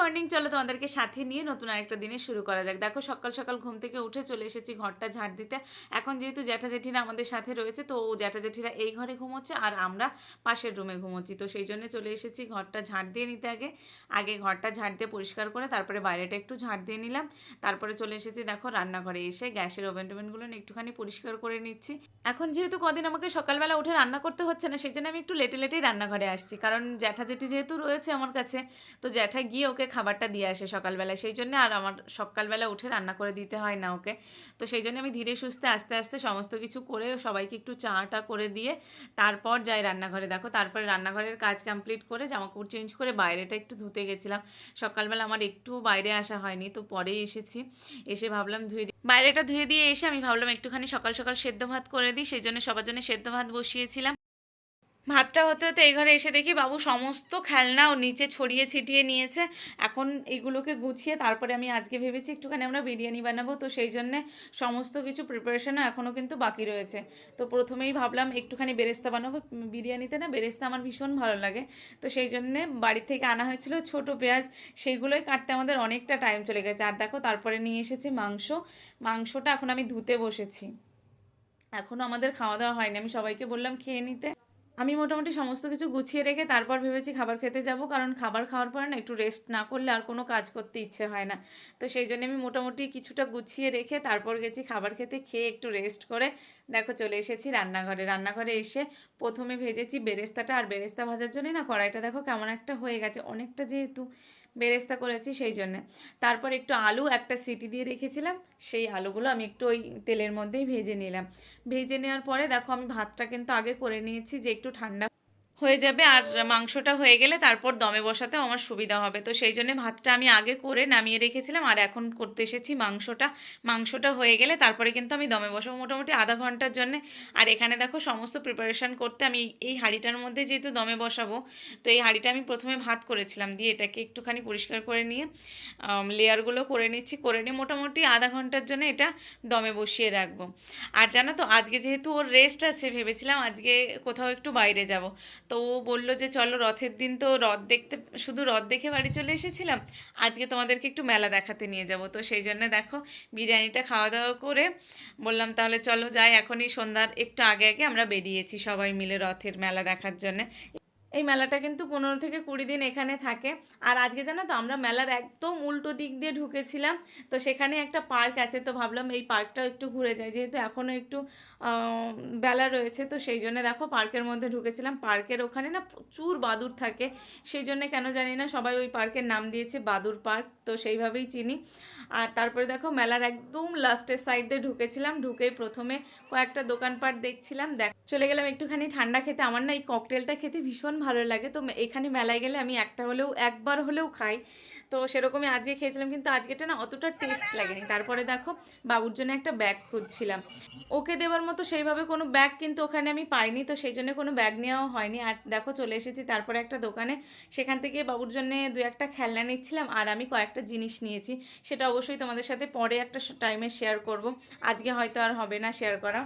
Morning. চলো তোমাদেরকে সাথে নিয়ে নতুন আরেকটা দিনে শুরু করা যাক। দেখো, সকাল সকাল ঘুম থেকে উঠে চলে এসেছি ঘরটা ঝাড় দিতে। এখন যেহেতু জ্যাঠা জেঠিরা আমাদের সাথে রয়েছে, তো জ্যাঠা জেঠিরা এই ঘরে ঘুমোচ্ছে আর আমরা পাশের রুমে ঘুমোচ্ছি। তো সেই জন্য চলে এসেছি ঘরটা ঝাড় দিয়ে নিতে আগে। আগে ঘরটা ঝাড় দিয়ে পরিষ্কার করে তারপরে বাইরেটা একটু ঝাড় দিয়ে নিলাম। তারপরে চলে এসেছি দেখো রান্নাঘরে এসে গ্যাসের ওভেন টোভেনগুলো একটুখানি পরিষ্কার করে নিচ্ছি। এখন যেহেতু কদিন আমাকে সকালবেলা উঠে রান্না করতে হচ্ছে না, সেই জন্য আমি একটু লেটে লেটেই রান্নাঘরে আসছি। কারণ জ্যাঠা জেঠি যেহেতু রয়েছে আমার কাছে, তো জ্যাঠা গিয়ে ওকে খাবারটা দিয়ে আসে সকালবেলা সেই জন্য আর আমার সকালবেলা উঠে রান্না করে দিতে হয় না ওকে। তো সেই জন্য আমি ধীরে সুস্থে আস্তে আস্তে সমস্ত কিছু করে সবাইকে একটু চাটা করে দিয়ে তারপর যাই রান্নাঘরে। দেখো তারপরে রান্নাঘরের কাজ কমপ্লিট করে জামাকাপড় চেঞ্জ করে বাইরেটা একটু ধুতে গেছিলাম। সকালবেলা আমার একটু বাইরে আসা হয়নি, তো পরেই এসেছি। এসে ভাবলাম ধুয়ে বাইরেটা ধুয়ে দিয়ে এসে আমি ভাবলাম একটুখানি সকাল সকাল সেদ্ধ ভাত করে দিই। সেই জন্য সবার জন্য সেদ্ধ ভাত বসিয়েছিলাম। ভাতটা হতে হতে এই ঘরে এসে দেখি বাবু সমস্ত খেলনা ও নিচে ছড়িয়ে ছিটিয়ে নিয়েছে। এখন এগুলোকে গুছিয়ে তারপরে আমি আজকে ভেবেছি একটুখানি আমরা বিরিয়ানি বানাবো। তো সেই জন্যে সমস্ত কিছু প্রিপারেশনও এখনও কিন্তু বাকি রয়েছে। তো প্রথমেই ভাবলাম একটুখানি বেরেস্তা বানাবো। বিরিয়ানিতে না বেরেস্তা আমার ভীষণ ভালো লাগে। তো সেই জন্যে বাড়ি থেকে আনা হয়েছিল ছোট পেঁয়াজ। সেইগুলোই কাটতে আমাদের অনেকটা টাইম চলে গেছে। আর দেখো তারপরে নিয়ে এসেছি মাংস। মাংসটা এখন আমি ধুতে বসেছি। এখনও আমাদের খাওয়া দাওয়া হয়নি। আমি সবাইকে বললাম খেয়ে নিতে। আমি মোটামুটি সমস্ত কিছু গুছিয়ে রেখে তারপর ভেবেছি খাবার খেতে যাব, কারণ খাবার খাওয়ার পর না একটু রেস্ট না করলে আর কোনো কাজ করতে ইচ্ছে হয় না। তো সেই জন্য আমি মোটামুটি কিছুটা গুছিয়ে রেখে তারপর গেছি খাবার খেতে, খেয়ে একটু রেস্ট করে দেখো চলে এসেছি রান্নাঘরে। রান্নাঘরে এসে প্রথমে ভেজেছি বেরেস্তাটা, আর বেরেস্তা ভাজার জন্যই না কড়াইটা দেখো কেমন একটা হয়ে গেছে। অনেকটা যেহেতু বেরেস্তা করেছি সেই জন্যে। তারপর একটু আলু একটা সিটি দিয়ে রেখেছিলাম, সেই আলুগুলো আমি একটু ওই তেলের মধ্যেই ভেজে নিলাম। ভেজে নেওয়ার পরে দেখো আমি ভাতটা কিন্তু আগে করে নিয়েছি যে একটু ঠান্ডা হয়ে যাবে আর মাংসটা হয়ে গেলে তারপর দমে বসাতেও আমার সুবিধা হবে। তো সেই জন্য ভাতটা আমি আগে করে নামিয়ে রেখেছিলাম আর এখন করতে এসেছি মাংসটা। মাংসটা হয়ে গেলে তারপরে কিন্তু আমি দমে বসাবো মোটামুটি আধা ঘণ্টার জন্য। আর এখানে দেখো সমস্ত প্রিপারেশান করতে আমি এই হাঁড়িটার মধ্যে যেহেতু দমে বসাবো, তো এই হাঁড়িটা আমি প্রথমে ভাত করেছিলাম। দিয়ে এটাকে একটুখানি পরিষ্কার করে নিয়ে লেয়ারগুলো করে নিচ্ছি। করে নিয়ে মোটামুটি আধা ঘণ্টার জন্য এটা দমে বসিয়ে রাখব। আর জানো তো, আজকে যেহেতু ওর রেস্ট আছে ভেবেছিলাম আজকে কোথাও একটু বাইরে যাব। তো ও বলল যে, চলো রথের দিন তো রথ দেখতে, শুধু রথ দেখে বাড়ি চলে এসেছিলাম। আজকে তোমাদেরকে একটু মেলা দেখাতে নিয়ে যাব। তো সেই জন্য দেখো, বিরিয়ানিটা খাওয়া দাওয়া করে বললাম, তাহলে চলো যাই, এখনই সন্ধ্যার একটু আগে আগে আমরা বেরিয়েছি সবাই মিলে রথের মেলা দেখার জন্য। এই মেলাটা কিন্তু পনেরো থেকে কুড়ি দিন এখানে থাকে। আর আজকে জানো তো, আমরা মেলার একদম উল্টো দিক দিয়ে ঢুকেছিলাম। তো সেখানে একটা পার্ক আছে, তো ভাবলাম এই পার্কটাও একটু ঘুরে যাই। যেহেতু এখনও একটু বেলা রয়েছে, তো সেই জন্য দেখো পার্কের মধ্যে ঢুকেছিলাম। পার্কের ওখানে না প্রচুর বাদুর থাকে। সেই জন্য কেন জানি না সবাই ওই পার্কের নাম দিয়েছে বাদুর পার্ক, তো সেইভাবেই চিনি। আর তারপরে দেখো মেলার একদম লাস্টের সাইড দিয়ে ঢুকেছিলাম। ঢুকেই প্রথমে কয়েকটা দোকানপাট দেখছিলাম। দেখ, চলে গেলাম একটুখানি ঠান্ডা খেতে। আমার না এই ককটেলটা খেতে ভীষণ ভালো লাগে। তো এখানে মেলায় গেলে আমি একটা হলেও, একবার হলেও খাই। তো সেরকমই আজকে খেয়েছিলাম, কিন্তু আজকেটা না অতটা টেস্ট লাগেনি। তারপরে দেখো, বাবুর জন্য একটা ব্যাগ খুঁজছিলাম। ওকে দেওয়ার মতো সেইভাবে কোনো ব্যাগ কিন্তু ওখানে আমি পাইনি, তো সেই জন্য কোনো ব্যাগ নেওয়াও হয়নি। আর দেখো, চলে এসেছি তারপরে একটা দোকানে। সেখান থেকে বাবুর জন্য দু একটা খেলনা নিচ্ছিলাম, আর আমি কয়েকটা জিনিস নিয়েছি। সেটা অবশ্যই তোমাদের সাথে পরে একটা টাইমে শেয়ার করব। আজকে হয়তো আর হবে না শেয়ার করা।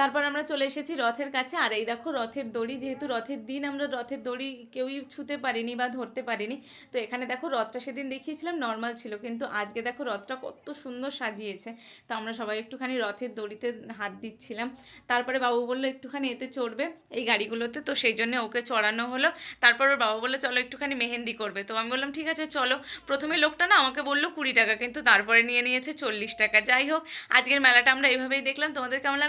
তারপর আমরা চলে এসেছি রথের কাছে। আর এই দেখো রথের দড়ি, যেহেতু রথের দিন, আমরা রথের দড়ি কেউই ছুতে পারিনি বা ধরতে পারিনি। তো এখানে দেখো রথটা সেদিন দেখিয়েছিলাম নর্মাল ছিল। কিন্তু আজকে দেখো রথটা কত সুন্দর সাজিয়েছে। তো আমরা সবাই একটুখানি রথের দড়িতে হাত দিচ্ছিলাম। তারপরে বাবু বলল, একটুখানি এতে চড়বে এই গাড়িগুলোতে। তো সেই জন্য ওকে চড়ানো হলো। তারপর ওর বাবা বলল, চলো একটুখানি মেহেন্দি করবে। তো আমি বললাম, ঠিক আছে, চলো। প্রথমে লোকটা না আমাকে বলল কুড়ি টাকা, কিন্তু তারপরে নিয়ে নিয়েছে চল্লিশ টাকা। যাই হোক, আজকের মেলাটা আমরা এভাবেই দেখলাম। তোমাদের কেমন লাগল?